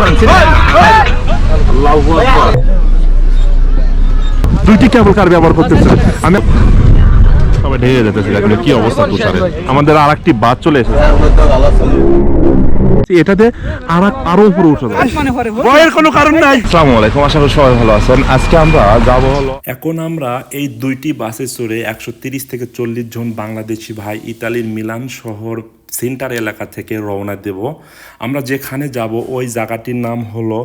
করেন দুইটি কেবল কার ব্যবহার করতেছে। আমি সবাই ঢেকে যেতেছি কি অবস্থা তুষারের। আমাদের আর একটি বাদ চলে এসেছে। এটাতে আর আরও উপরে উঠে যাবে। ভয়ের কোনো কারণ নাই। আসসালামু আলাইকুম আশা করি সবাই ভালো আছেন। আজকে আমরা যাব হলো এখন আমরা এই দুইটি বাসে চড়ে একশো থেকে চল্লিশ জন বাংলাদেশি ভাই ইতালির মিলান শহর সেন্টার এলাকা থেকে রওনা দেব। আমরা যেখানে যাব ওই জায়গাটির নাম হলো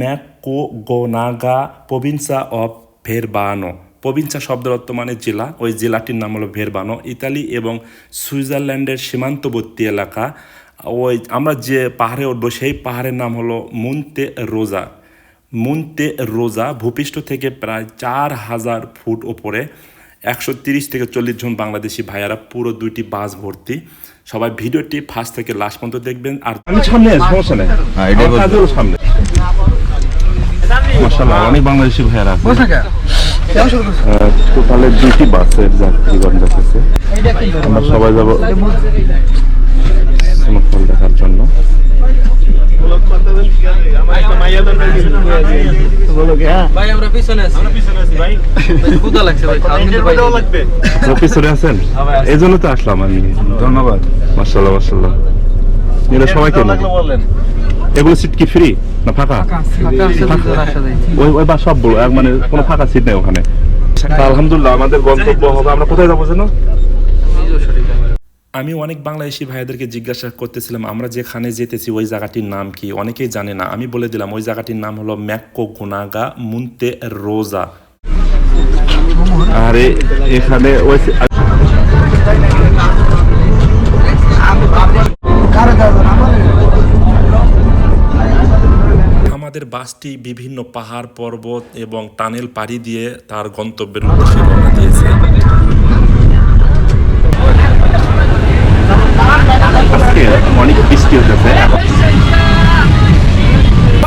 ম্যাকো গোনাগা প্রভিন্সা অফ ভেরবানো। প্রভিন্সা শব্দের অর্থ মানে জেলা ওই জেলাটির নাম হলো ভেরবানো। ইতালি এবং সুইজারল্যান্ডের সীমান্তবর্তী এলাকা। ওই আমরা যে পাহাড়ে উঠবো সেই পাহাড়ের নাম হলো মুনতে রোজা। মুনতে রোজা ভূপৃষ্ঠ থেকে প্রায় চার হাজার ফুট ওপরে একশো তিরিশ থেকে চল্লিশ জন বাংলাদেশি ভাইয়ারা পুরো দুইটি বাস ভর্তি। সবাই ভিডিওটি ফার্স্ট থেকে লাস্ট পর্যন্ত দেখবেন আর আমি সামনে সমস্যা নেই। সামনে। মাশাআল্লাহ অনেক বাংলাদেশি ভাইয়ারা আছে। টোটালে দুইটি বাসের যাত্রীগণ যাচ্ছে আমরা সবাই যাব অফিসরে আছেন? এই জন্য তো আসলাম আমি। ধন্যবাদ। এগুলো সিট কি ফ্রি না ফাঁকা? ওই ওই বা এক মানে কোনো ফাঁকা সিট নেই ওখানে। আলহামদুলিল্লাহ আমাদের গন্তব্য হবে। আমরা কোথায় যাব যেন আমি অনেক বাংলাদেশি ভাইদেরকে জিজ্ঞাসা করতেছিলাম আমরা যেখানে যেতেছি ওই জায়গাটির নাম কি? অনেকেই জানে না। আমি বলে দিলাম ওই জায়গাটির নাম হলো ম্যাকো গুনাগা মুনতে রোজা। আরে এখানে ওই আমাদের বাসটি বিভিন্ন পাহাড় পর্বত এবং টানেল পাড়ি দিয়ে তার গন্তব্যের উদ্দেশ্যে অনেক বৃষ্টি হতেছে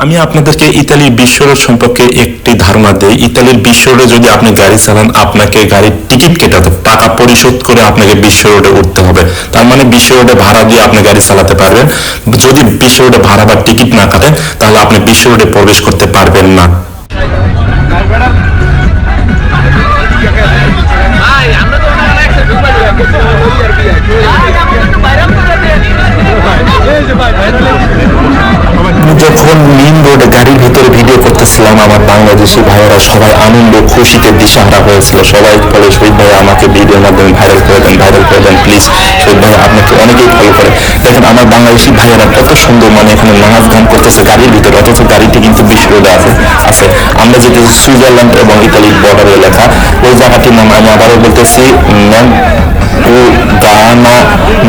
আমি আপনাদেরকে ইতালির বিশ্ব রোড সম্পর্কে একটি ধারণা দেই। ইতালির বিশ্ব রোডে যদি আপনি গাড়ি চালান আপনাকে গাড়ির টিকিট কেটাতে টাকা পরিশোধ করে আপনাকে বিশ্ব রোডে উঠতে হবে। তার মানে বিশ্ব রোডে ভাড়া দিয়ে আপনি গাড়ি চালাতে পারবেন। যদি বিশ্ব রোডে ভাড়া বা টিকিট না কাটেন তাহলে আপনি বিশ্ব রোডে প্রবেশ করতে পারবেন না। যখন মেইন রোডে গাড়ির ভিতরে ভিডিও করতেছিলাম, আমার বাংলাদেশি ভাইয়েরা সবাই আনন্দ, খুশিতে দিশাহারা হয়েছিল। সবাই বলে, শহীদ ভাই, আমাকে ভিডিওর মাধ্যমে ভাইরাল করে দেন ভাইরাল করে দেন প্লিজ শহীদ ভাই, আপনাকে অনেকেই ফলো করে। দেখেন, আমার বাংলাদেশি ভাইয়েরা কত সুন্দর মানে এখানে নামাজ গান করতেছে গাড়ির ভিতরে, অথচ গাড়িটি কিন্তু বিশ্ব রোডে আছে আছে। আমরা যেটি সুইজারল্যান্ড এবং ইতালির বর্ডার এলাকা ওই জায়গাটির নাম আমি আবারও বলতেছি ও গানা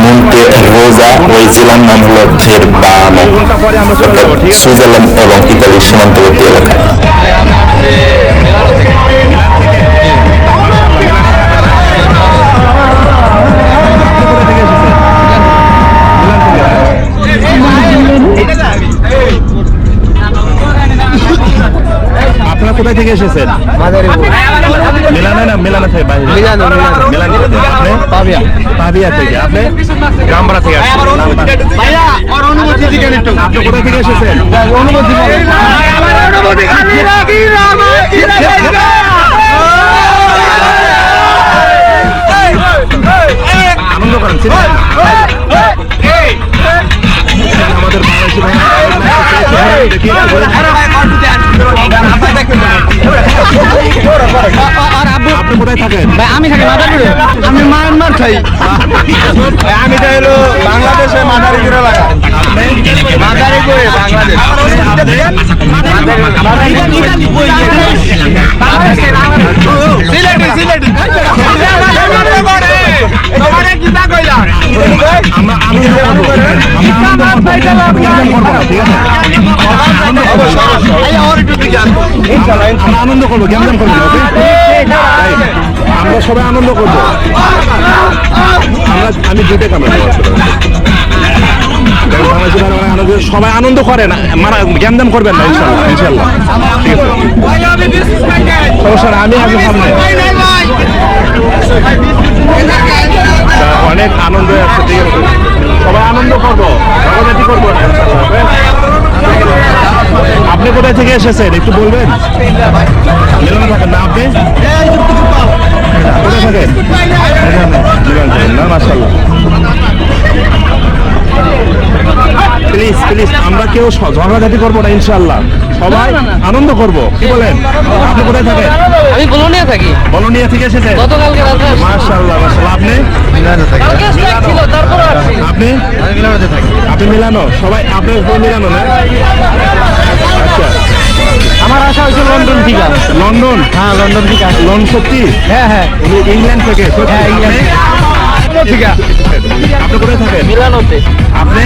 মুন্তে রোজা ওই জেলার নাম হলো অর্থাৎ সুইজারল্যান্ড এবং ইতালির সীমান্তবর্তী এলাকা আপনারা কোথায় থেকে এসেছেন? মিলানে না মিলানে থেকে বাইরে? মিলানো। মিলানো পাবিয়া পাবিয়া থেকে আপনি গ্রামবাড়া থেকে আসছেন আপনি কোথায় থেকে এসেছেন অনুমতি আনন্দ করেন? আমাদের বাংলাদেশি ভাই আব্বু আপনি কোথায় থাকেন? আমি থাকি মাদারীপুরে। আমি মায়ানমার খাই আমি তো হলো বাংলাদেশের মাদারীপুরে লাগা মাদারীপুরে বাংলাদেশ। সিলেটি সিলেটি। আমরা আনন্দ করব আমরা আনন্দ করব কেমন করব আমরা সবাই আনন্দ করব। আমরা আমি দুটো ক্যামেরা সবাই আনন্দ করে না মারা করবেন না ইনশাল্লাহ সমস্যা আমি সামনে অনেক আনন্দ আছে সবাই আনন্দ করব করব না ইনশাল্লাহ, okay? কোথায় থেকে এসেছেন একটু বলবেন না আপনি কোথায় থাকেন না মাসাল্লাহ প্লিজ প্লিজ আমরা কেউ ঝগড়াঝাটি করব না ইনশাল্লাহ সবাই আনন্দ করব। কি বলেন? আপনি কোথায় থাকেন? আমি বলুনিয়া থাকি। বলনিয়া থেকে এসেছেন? গতকালকে। মাশাল্লাহ মাশাল্লাহ আপনি? কালকে strike ছিল তারপর আপনি? আপনি মিলানো? সবাই সবাই মিলানো না? আচ্ছা। আমার আশা হয়েছে লন্ডন থেকে লন্ডন? হ্যাঁ লন্ডন থেকে। লন্ডন সত্যি? হ্যাঁ হ্যাঁ। ইংল্যান্ড থেকে হ্যাঁ, ইংল্যান্ড আপনি? আপনি কোথায় থাকেন? মিলানোতে। আপনি?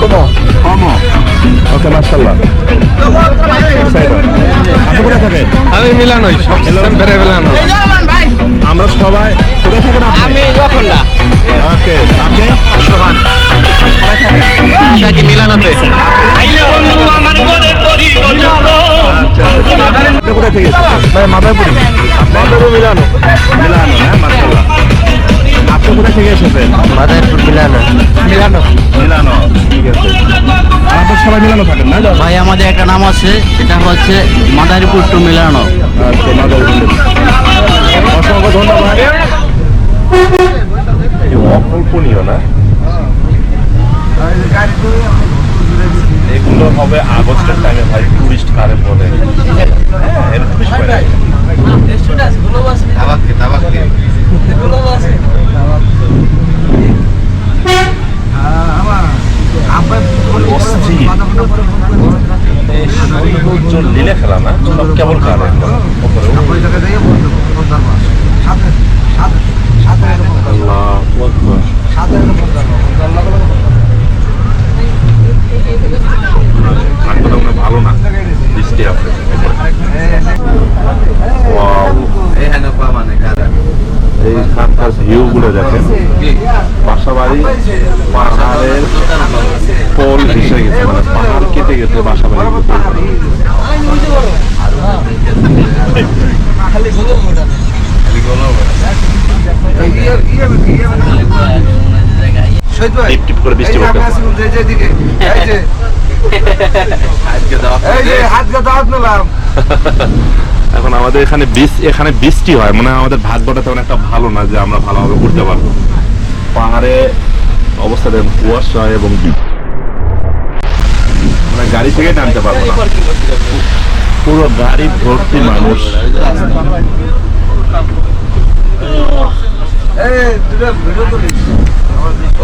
কমো। কম। ওকে মাশাল্লাহ আপনি কোথায় থাকেন? আমি মিলানোই সব বেড়ে মিলানো আমরা সবাই কোথায় থাকেন আপনি? আমি লখন্ডা ওকে আপনি? সোহান। মিলানোতে? আপনি কোথায় থেকে মাদারপুরি। মাদারপুর মিলানো মিলানো হ্যাঁ মাশাল্লাহ আপনি কোথায় থেকে এসেছেন? মাদারপুর মিলানো। মিলানো? মিলানো। ঠিক আছে। আপনার সবাই মিলানো থাকেন না? ভাই আমাদের একটা নাম আছে এটা হচ্ছে মাদারীপুর টু মিলানো। আচ্ছা মাদারীপুর। অসংখ্য ধন্যবাদ। অকল্পনীয় না? এগুলো হবে আগস্টের টাইমে ভাই টুরিস্ট কারে বলে হ্যাঁ, এর টুরিস্ট লীলে না সব কেবল কার একদম উপরে আল্লাহ আকবার ভাগ্যটা মনে হয় ভালো Wow, এইখানকার ভিউ গুলো দেখেন। বাসা বাড়ি পাহাড়ের পোল ভেসে গেছে মানে পাহাড় কেটে গেছে বাসা বাড়ি টিপ টিপ করে বৃষ্টি এখন আমাদের এখানে এখানে বৃষ্টি হয় মানে আমাদের ভাগ্যটা তেমন একটা ভালো না যে আমরা ভালোভাবে ঘুরতে পারব। পাহাড়ে অবস্থা দেখেন কুয়াশা এবং মানে গাড়ি থেকে টানতে পারব না। পুরো গাড়ি ভর্তি মানুষ।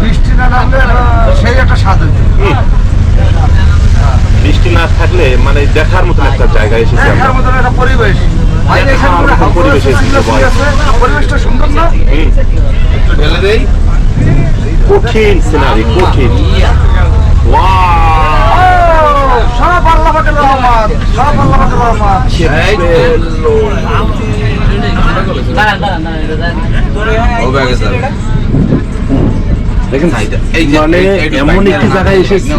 বৃষ্টি না নামলে সেই একটা স্বাদ বৃষ্টি না থাকলে মানে দেখার মতন একটা জায়গায় এসেছি দেখার মতন একটা পরিবেশ পরিবেশটা সুন্দর না? হুম। ঢেলে দেই। কঠিন সিনারি কঠিন। দেখেন মানে এমন একটি জায়গায় এসেছি।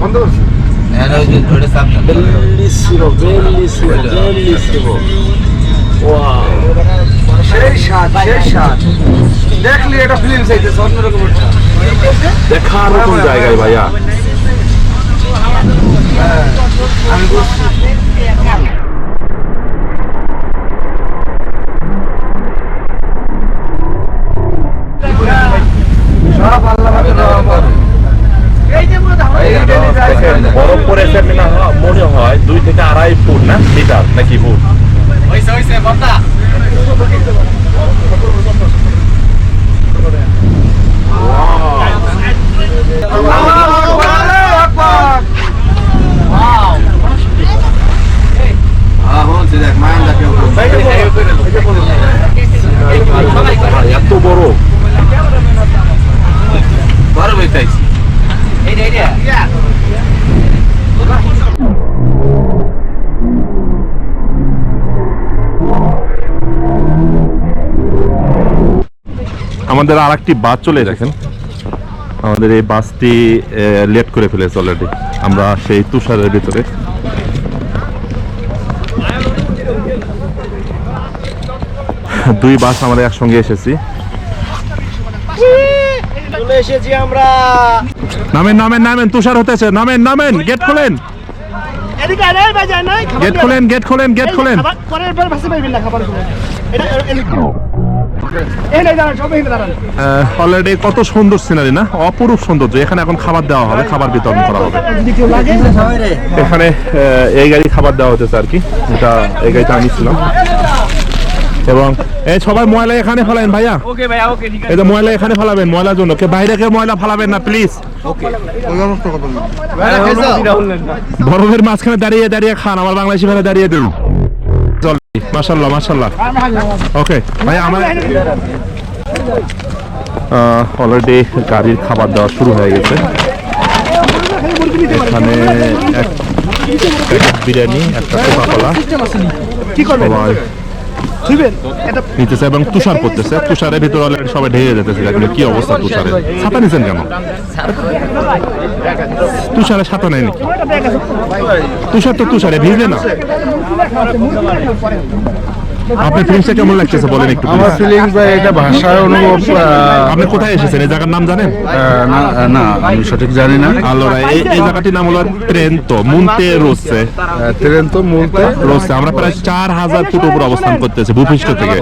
বন্ধ করছি। Bellissimo, bellissimo, bellissimo. Wow. সেই স্বাদ সেই স্বাদ। দেখলি এটা ফিল্ম চাইতেছে অন্যরকম দেখার মতন জায়গায় ভাইয়া। বরফ পড়েছে মনে হয়- মনে হয় দুই থেকে আড়াই ফুট না মিটার নাকি ফুট? এত বড় আমাদের আর একটি বাস চলে দেখেন। আমাদের এই বাসটি লেট করে ফেলেছে অলরেডি আমরা সেই তুষারের ভিতরে। দুই বাস আমরা একসঙ্গে এসেছি। এসেছি আমরা। নামেন নামেন নামেন তুষার হতেছে। নামেন নামেন গেট খোলেন। গেট খোলেন গেট খোলেন গেট খোলেন। পরের বার ভাসে পাইবেন না খাবার এটা অলরেডি কত সুন্দর সিনারি না? অপরূপ সৌন্দর্য। এখানে এখন খাবার দেওয়া হবে খাবার বিতরণ করা হবে। এখানে এই গাড়ি খাবার দেওয়া হতেছে আর কি? এটা এই গাড়িটা আমি ছিলাম। এবং এই সবাই ময়লা এখানে ফেলেন ভাইয়া। ওকে ভাইয়া ওকে ঠিক এই যে ময়লা এখানে ফেলাবেন ময়লার জন্য। কে বাইরে কেউ ময়লা ফেলাবেন না প্লিজ বরফের মাঝখানে দাঁড়িয়ে দাঁড়িয়ে খান। আমার বাংলাদেশি ভাইরা দাঁড়িয়ে দিন। মাশাল্লাহ মাসাল্লাহ ওকে ভাই আমার অলরেডি গাড়ির খাবার দেওয়া শুরু হয়ে গেছে। এখানে এক প্যাকেট বিরিয়ানি একটা কোকা কলা? সবাই এটা নিতেছে এবং তুষার পড়তেছে। তুষারের ভিতরে অলরেডি সবাই ঢেকে যেতেছে। এখন কি অবস্থা তুষারে ছাতা নিছেন কেন? তুষারে ছাতা নেই নাকি? তুষার তো তুষারে ভিজে না। আপনার ফিলিংসটা কেমন লাগতেছে? বলেন একটু আমার ফিলিংস ভাই এটা ভাষার অনুভব আপনি কোথায় এসেছেন? এই জায়গার নাম জানেন? না আমি সঠিক জানি না। আলোরা এই এই জায়গাটির নাম হলো ট্রেন্তো মুন্তে রোসে রোসে আমরা প্রায় চার হাজার ফুট উপর অবস্থান করতেছি ভূপৃষ্ঠ থেকে।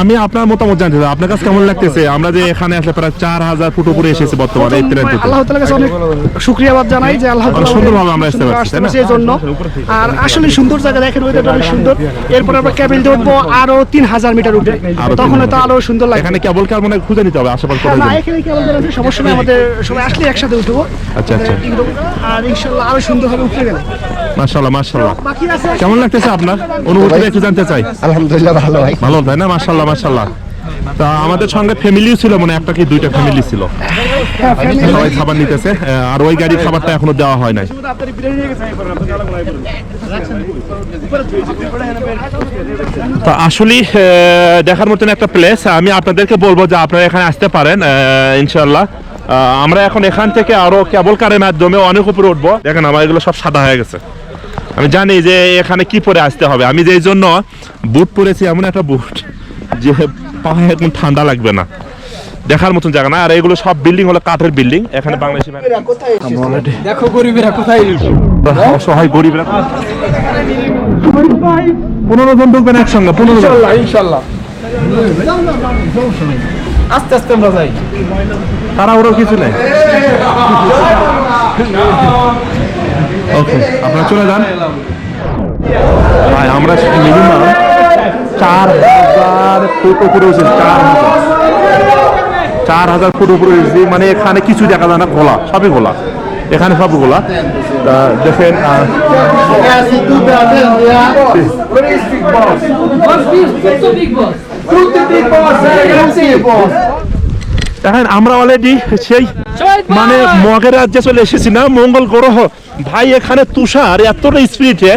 আমি আপনার মতামত জানতে চাই আপনার কাছে কেমন লাগতেছে? আমরা যে এখানে আসলে প্রায় চার হাজার ফুট উপরে এসেছি বর্তমানে এই ট্রেন আল্লাহ তাআলার কাছে অনেক শুকরিয়াবাদ জানাই যে আল্লাহ তাআলা সুন্দরভাবে আমরা আসতে পারছি, তাই না? সেই জন্য। আর আসলে সুন্দর জায়গা দেখেন ওইটা অনেক সুন্দর। এরপর আমরা ক্যাবিন উঠবো আরও তিন হাজার মিটার উপরে তখন তো আরও সুন্দর লাগবে। এখানে কেবল কার মনে খুঁজে নিতে হবে আশেপাশে হ্যাঁ, না এখানে কেবল আছে সমস্যা নেই আমাদের সবাই আসলে একসাথে উঠবো। আচ্ছা আচ্ছা। আর ইনশাল্লাহ আরও সুন্দর উঠে গেলে। মাশাল্লাহ মাশাল্লাহ কেমন লাগতেছে আপনার? অনুভূতিটা একটু জানতে চাই। আলহামদুলিল্লাহ ভালো ভাই। ভালো তাই না? মাসাল্লাহ মাশাল্লাহ তা আমাদের সঙ্গে ফ্যামিলিও ছিল মানে একটা কি দুইটা ফ্যামিলি ছিল। সবাই খাবার নিতেছে আর ওই গাড়ির খাবারটা এখনও দেওয়া হয় নাই। তো আসলে দেখার মতন একটা প্লেস আমি আপনাদেরকে বলব যে আপনারা এখানে আসতে পারেন ইনশাল্লাহ আমরা এখন এখান থেকে আরও কেবল কারের মাধ্যমে অনেক উপরে উঠবো। দেখেন আমার এগুলো সব সাদা হয়ে গেছে। আমি জানি যে এখানে কি পরে আসতে হবে। আমি যে জন্য বুট পরেছি এমন একটা বুট যে পায়ে একদম ঠান্ডা লাগবে না। দেখার মতন জায়গা না। আর এগুলো সব বিল্ডিং হলো কাঠের বিল্ডিং। এখানে বাংলাদেশি দেখো গরিবেরা কোথায় অসহায় গরিবরা। পনেরো জন ঢুকবেন একসঙ্গে পনেরো জন। ইনশাআল্লাহ আস্তে আস্তে আমরা যাই। তারা ওরও কিছু নেই। ওকে আপনারা চলে যান। ভাই আমরা মিনিমাম চার হাজার ফুট উপরে উঠেছি চার হাজার। চার হাজার ফুট উপরে উঠেছি মানে এখানে কিছু দেখা যায় না সবই এখানে সব গোলা দেখেন আমরা অলরেডি সেই মানে মগের রাজ্যে চলে এসেছি না, মঙ্গল গ্রহ। ভাই, এখানে তুষার, এতটা স্পিডে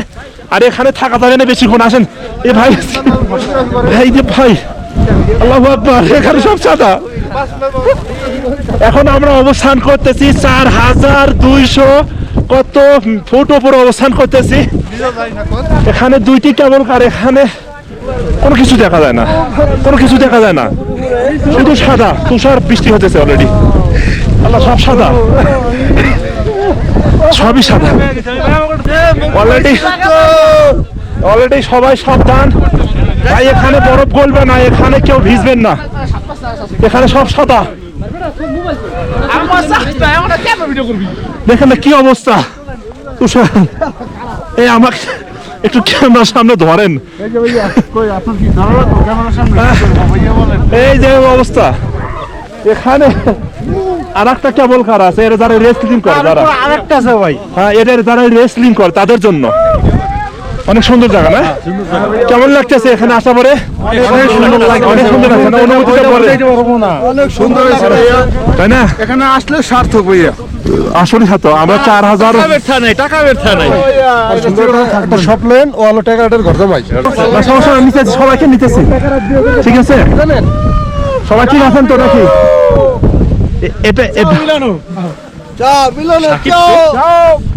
আর এখানে থাকা যাবে না, বেশিক্ষণ আসেন। এ ভাই ভাই যে ভাই, আল্লাহ আকবার, এখানে সব সাদা। এখন আমরা অবস্থান করতেছি চার হাজার দুইশো কত ফুট উপরে অবস্থান করতেছি। এখানে দুইটি কেবল কার, এখানে কোনো কিছু দেখা যায় না, কোনো কিছু দেখা যায় না। শুধু সাদা, তুষার বৃষ্টি হতেছে অলরেডি আল্লাহ, সব সাদা। সবই সাদা। অলরেডি অলরেডি সবাই সাবধান। ভাই এখানে বরফ গলবে না এখানে কেউ ভিজবেন না। এখানে সব সাদা। দেখেন না কি অবস্থা। তুষার এই আমাকে একটু ক্যামেরার সামনে ধরেন। এই যে অবস্থা। এখানে আর একটা কেবল কার আছে এরা যারা রেসলিং করে যারা। আরেকটা আছে ভাই। হ্যাঁ এদের যারা রেসলিং করে তাদের জন্য। অনেক সুন্দর জায়গা না? কেমন লাগতেছে এখানে আসা পরে? অনেক সুন্দর লাগছে অনেক সুন্দর অনুভূতিটা বলে অনেক সুন্দর তাই না? এখানে আসলে সার্থক ভাইয়া। আসলে তো আমরা চার হাজার একটা স্বপ্নেন ও আলো টাকাটার ঘর ভাই। সমস্যা নিতেছি সবাইকে নিতেছি। ঠিক আছে? সবাই ঠিক আছেন তো নাকি? এটা এটা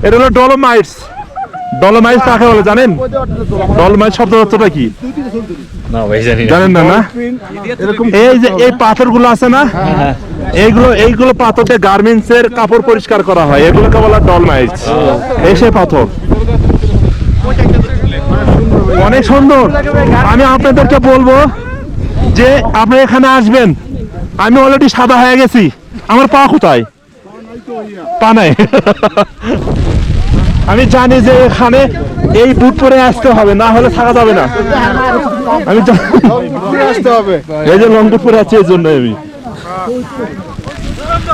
এটা হলো ডলোমাইটস। ডলোমাইটস কাকে বলে জানেন? ডলোমাইট শব্দ অর্থটা কি? জানেন না না? এই যে এই পাথরগুলো আছে না? এইগুলো এইগুলো পাথর দিয়ে গার্মেন্টস এর কাপড় পরিষ্কার করা হয়। এগুলোকে বলা ডলমাইটস। এই সেই পাথর। অনেক সুন্দর। আমি আপনাদেরকে বলব যে আপনি এখানে আসবেন। আমি অলরেডি সাদা হয়ে গেছি। আমার পা কোথায়? পা নাই। আমি জানি যে এখানে এই বুট পরে আসতে হবে, না হলে থাকা যাবে না। আমি এই যে লং বুট পরে আছি, এই জন্য আমি।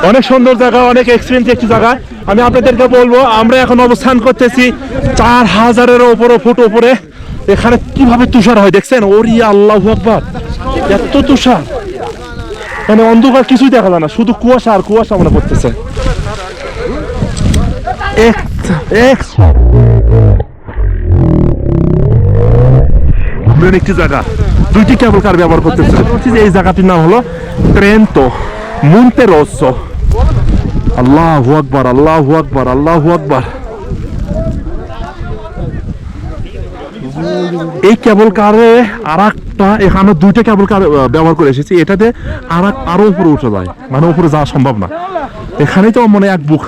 অনেক সুন্দর জায়গা, অনেক এক্সপিরিয়েন্স একটি জায়গা। আমি আপনাদেরকে বলব, আমরা এখন অবস্থান করতেছি চার হাজারের ওপরে ফুট উপরে। এখানে কীভাবে তুষার হয়, দেখছেন? ওরি আল্লাহ আকবার। এত তুষার। মানে অন্ধকার কিছুই দেখা যায় না, শুধু কুয়াশা আর কুয়াশা মনে এক- একটি জায়গা, দুইটি কেবল কার ব্যবহার করতেছে। এই জায়গাটির নাম হলো ট্রেন্টো মুনতে রোসো আল্লাহু আকবার আল্লাহু আকবার আল্লাহু আকবার। এই কেবল কারে আর একটা এখানে দুইটা কেবল কার ব্যবহার করে এসেছি। এটাতে আর এক- আরও উপরে উঠে যায়। মানে উপরে যাওয়া সম্ভব না। এখানেই তো মনে হয় এক বুক।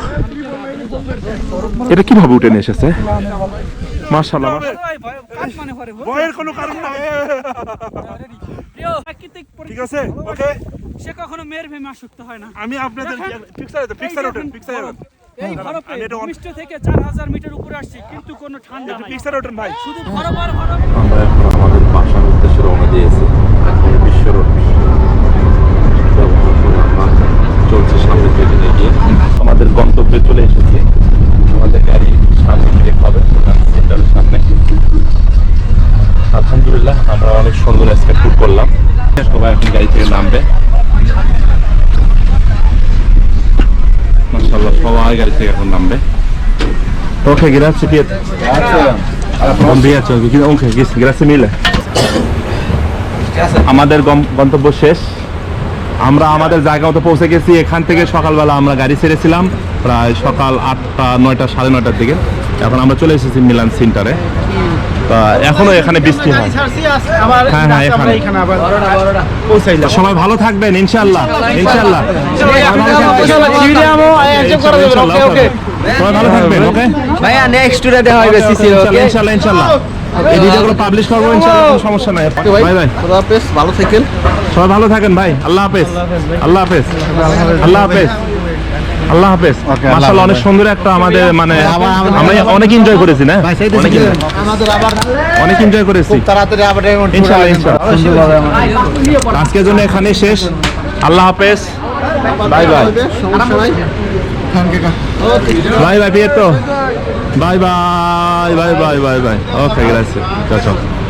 এটা কীভাবে উঠে নিয়ে এসেছে? মার্শাল্লাহ ভয়ের কোনো কারণ নাই। ঠিক আছে ওকে সে কখনো মেয়ের ভেমে আসক্ত হয় না। আমি আপনাদের ওঠেন ওঠেন এই বরফে। এটা অন- ভূমিষ্ঠ থেকে চার হাজার মিটার উপরে আসছি কিন্তু কোনো ঠান্ডা নাই। ফিক্সার ওঠেন ভাই। শুধু বরফ আর বরফ আমরা এখন আমাদের বাসার উদ্দেশ্যে রওনা দিয়েছি এখন বিশ্ব রোড আমরা চলছে সামনে থেকে এগিয়ে আমাদের গন্তব্যে চলে এসেছি। আমাদের গাড়ি সামনে ব্রেক হবে সেন্টারের সামনে। আলহামদুলিল্লাহ আমরা অনেক সুন্দর স্কেপ শুট করলাম। সবাই এখন গাড়ি থেকে নামবে। মাশাআল্লাহ সবাই গাড়ি থেকে এখন নামবে। Ok, grazie mille. আমাদের গম- গন্তব্য শেষ। আমরা আমাদের জায়গা মতো পৌঁছে গেছি। এখান থেকে সকালবেলা আমরা গাড়ি ছেড়েছিলাম প্রায় সকাল আটটা নয়টা সাড়ে নয়টার দিকে। এখন আমরা চলে এসেছি মিলান সেন্টারে। তা এখনও এখানে বৃষ্টি হয়। হ্যাঁ হ্যাঁ এখানে। সবাই ভালো থাকবেন ইনশাল্লাহ ইনশাল্লাহ। সবাই ভালো থাকবেন ওকে? ভাইয়া নেক্সট টুরে দেখা হবে ইনশাল্লাহ ইনশাল্লাহ এই ভিডিওগুলো পাবলিশ করব কোনো সমস্যা নাই। বাই বাই খোদা হাফেজ ভালো থাকেন। সবাই ভালো থাকেন ভাই। আল্লাহ হাফেজ। আল্লাহ হাফেজ আল্লাহ হাফেজ। আল্লাহ হাফেজ। মাশাআল্লাহ অনেক সুন্দর একটা আমাদের মানে আমরা অনেক এনজয় করেছি না? অনেক এনজয় করেছি। তাড়াতাড়ি আবার ইনশাআল্লাহ ইনশাআল্লাহ। আজকের জন্য এখানে শেষ। আল্লাহ হাফেজ। Bye bye bye bye পিয়েতো bye bye bye, bye, bye, bye, bye. Ok, grazie. Ciao, ciao.